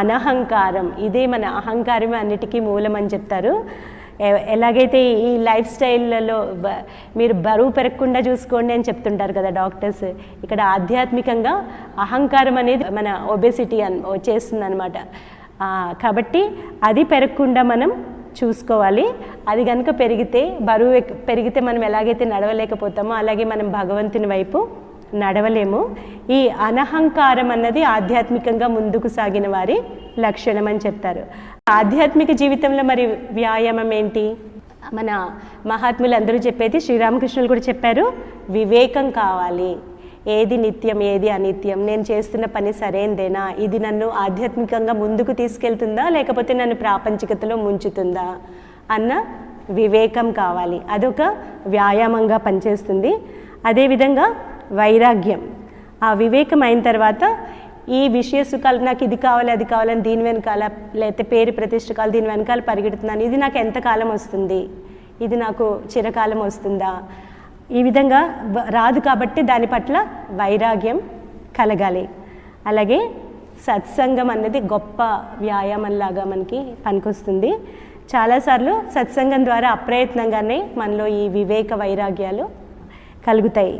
అనహంకారం. ఇదే మన అహంకారం అన్నిటికీ మూలం అని చెప్తారు. ఎలాగైతే ఈ లైఫ్ స్టైల్లలో మీరు బరువు పెరగకుండా చూసుకోండి అని చెప్తుంటారు కదా డాక్టర్స్. ఇక్కడ ఆధ్యాత్మికంగా అహంకారం అనేది మన ఒబెసిటీ అన్ వచ్చేస్తుంది అనమాట కాబట్టి అది పెరగకుండా మనం చూసుకోవాలి. అది కనుక పెరిగితే బరువు పెరిగితే మనం ఎలాగైతే నడవలేకపోతామో అలాగే మనం భగవంతుని వైపు నడవలేము. ఈ అనహంకారం అన్నది ఆధ్యాత్మికంగా ముందుకు సాగిన వారి లక్షణం అని చెప్తారు. ఆధ్యాత్మిక జీవితంలో మరి వ్యాయామం ఏంటి? మన మహాత్ములు అందరూ చెప్పేది శ్రీరామకృష్ణులు కూడా చెప్పారు వివేకం కావాలి. ఏది నిత్యం ఏది అనిత్యం. నేను చేస్తున్న పని సరైందేనా? ఇది నన్ను ఆధ్యాత్మికంగా ముందుకు తీసుకెళ్తుందా? లేకపోతే నన్ను ప్రాపంచికతలో ముంచుతుందా? అన్న వివేకం కావాలి. అదొక వ్యాయామంగా పనిచేస్తుంది. అదేవిధంగా వైరాగ్యం. ఆ వివేకం అయిన తర్వాత ఈ విషయ సుఖాలు నాకు ఇది కావాలి అది కావాలని దీని వెనకాల లేకపోతే పేరు ప్రతిష్టకాలు దీని వెనకాల పరిగెడుతున్నాను. ఇది నాకు ఎంతకాలం వస్తుంది? ఇది నాకు చిరకాలం వస్తుందా? ఈ విధంగా రాదు కాబట్టి దాని పట్ల వైరాగ్యం కలగాలి. అలాగే సత్సంగం అనేది గొప్ప వ్యాయామంలాగా మనకి పనికొస్తుంది. చాలాసార్లు సత్సంగం ద్వారా అప్రయత్నంగానే మనలో ఈ వివేక వైరాగ్యాలు కలుగుతాయి.